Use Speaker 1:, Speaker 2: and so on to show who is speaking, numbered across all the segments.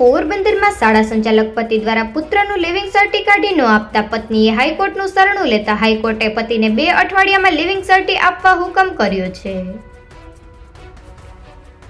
Speaker 1: પોરબંદરમાં શાળા સંચાલક પતિ દ્વારા પુત્રનું લિવિંગ સર્ટી કાઢી ન આપતા પત્નીએ હાઈકોર્ટનું શરણું લેતા હાઈકોર્ટે પતિને બે અઠવાડિયામાં લિવિંગ સર્ટી આપવા હુકમ કર્યો છે.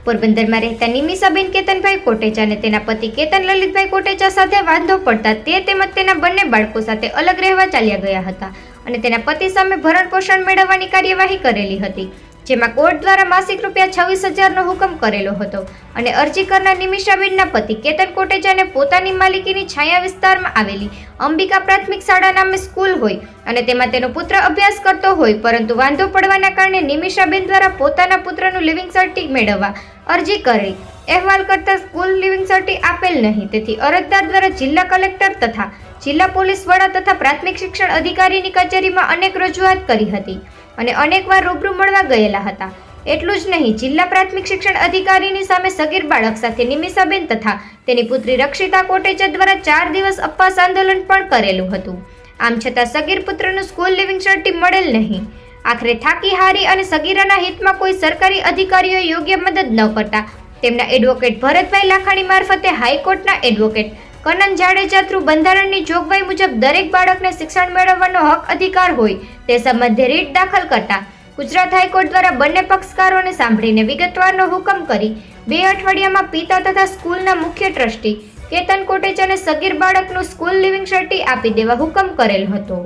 Speaker 1: પોરબંદરમાં રહેતા નિમિષાબેન કેતનભાઈ કોટેચા અને તેના પતિ કેતન લલિતભાઈ કોટેચા સાથે વાંધો પડતા તે તેમજ તેના બંને બાળકો સાથે અલગ રહેવા ચાલ્યા ગયા હતા અને તેના પતિ સામે ભરણ પોષણ મેળવવાની કાર્યવાહી કરેલી હતી. જેમાં કોર્ટ દ્વારા માસિક રૂપિયા છવ્વીસ હજારનો હુકમ કરેલો હતો અને અરજી કરનાર નિમિષાબેનના પતિ કેતન કોટેજાને પોતાની માલિકીની છાયા વિસ્તારમાં આવેલી અંબિકા પ્રાથમિક શાળા નામે સ્કૂલ હોય અને તેમાં તેનો પુત્ર અભ્યાસ કરતો હોય પરંતુ વાંધો પડવાના કારણે નિમિષાબેન દ્વારા પોતાના પુત્રનું લિવિંગ સર્ટી મેળવવા અરજી કરી. અહેવાલ કરતા સ્કૂલ લિવિંગ સર્ટી આપેલ નહીં. તેથી અરજદાર દ્વારા જિલ્લા કલેક્ટર તથા જિલ્લા પોલીસ વડા તથા પ્રાથમિક શિક્ષણ અધિકારીની કચેરીમાં અનેક રજૂઆત કરી હતી. અને અનેકવાર રૂબરૂ મળવા ગયેલા હતા. એટલું જ નહીં, જિલ્લા પ્રાથમિક શિક્ષણ અધિકારીની સામે સગીર બાળક સાથે નિમિષાબેન તથા તેની પુત્રી રક્ષિતા કોટેચા દ્વારા ચાર દિવસ અપવાસ આંદોલન પણ કરેલું હતું. આમ છતાં સગીર પુત્રનું સ્કૂલ લિવિંગ સર્ટી મળેલ નહીં. આખરે થાકી હારી અને સગીરાના હિતમાં કોઈ સરકારી અધિકારીઓ યોગ્ય મદદ ન કરતા તેમના એડવોકેટ ભરતભાઈ લાખાણી મારફતે હાઈકોર્ટના એડવોકેટ કનન જાડેજા થ્રુ બંધારણની જોગવાઈ મુજબ દરેક બાળકને શિક્ષણ મેળવવાનો હક અધિકાર હોય તે સંબંધે રીટ દાખલ કરતા ગુજરાત હાઈકોર્ટ દ્વારા બંને પક્ષકારોને સાંભળીને વિગતવારનો હુકમ કરી બે અઠવાડિયામાં પિતા તથા સ્કૂલના મુખ્ય ટ્રસ્ટી કેતન કોટેચાને સગીર બાળકનું સ્કૂલ લિવિંગ સર્ટી આપી દેવા હુકમ કરેલ હતો.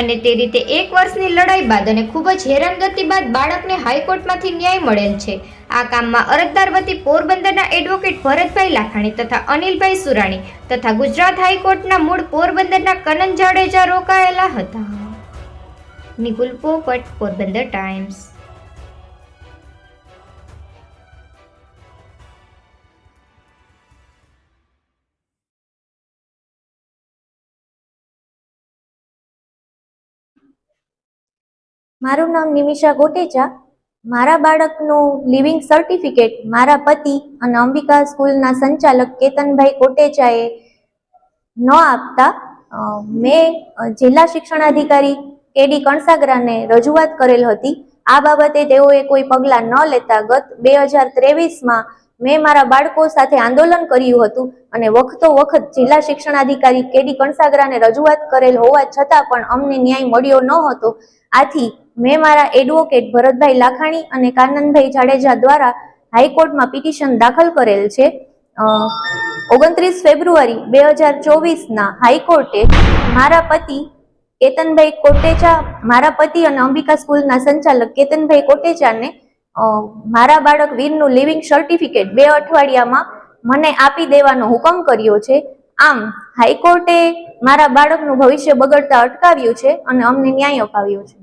Speaker 1: અને તે રીતે એક વર્ષની લડાઈ બાદ અને ખૂબ જ હેરાનગતિ બાદ બાળકને હાઈકોર્ટમાંથી ન્યાય મળેલ છે. આ કામમાં અરજદાર વતી પોરબંદરના એડવોકેટ ભરતભાઈ લાખાણી તથા અનિલભાઈ સુરાણી તથા ગુજરાત હાઈકોર્ટના મૂળ પોરબંદરના કનન જાડેજા રોકાયેલા હતા. નિકુલ પોપટ, પોરબંદર ટાઈમ્સ.
Speaker 2: મારું નામ નિમિષા ગોટેચા. મારા બાળકનું લિવિંગ સર્ટિફિકેટ મારા પતિ અને અંબિકા સ્કૂલના સંચાલક કેતનભાઈ કોટેચાએ ન આપતા મેં જિલ્લા શિક્ષણાધિકારી કેડી કણસાગરાને રજૂઆત કરેલ હતી. આ બાબતે તેઓએ કોઈ પગલાં ન લેતા ગત બે હજાર ત્રેવીસમાં મેં મારા બાળકો સાથે આંદોલન કર્યું હતું અને વખતો વખત જિલ્લા શિક્ષણાધિકારી કેડી કણસાગરાને રજૂઆત કરેલ હોવા છતાં પણ અમને ન્યાય મળ્યો ન હતો. આથી મેં મારા એડવોકેટ ભરતભાઈ લાખાણી અને કાનનભાઈ જાડેજા દ્વારા હાઈકોર્ટમાં પિટિશન દાખલ કરેલ છે. ઓગણત્રીસ ફેબ્રુઆરી બે હજાર ચોવીસના હાઈકોર્ટે મારા પતિ કેતનભાઈ કોટેચા, મારા પતિ અને અંબિકા સ્કૂલના સંચાલક કેતનભાઈ કોટેચાને મારા બાળક વીરનું લિવિંગ સર્ટિફિકેટ બે અઠવાડિયામાં મને આપી દેવાનો હુકમ કર્યો છે. આમ, હાઈકોર્ટે મારા બાળકનું ભવિષ્ય બગડતા અટકાવ્યું છે અને અમને ન્યાય અપાવ્યો છે.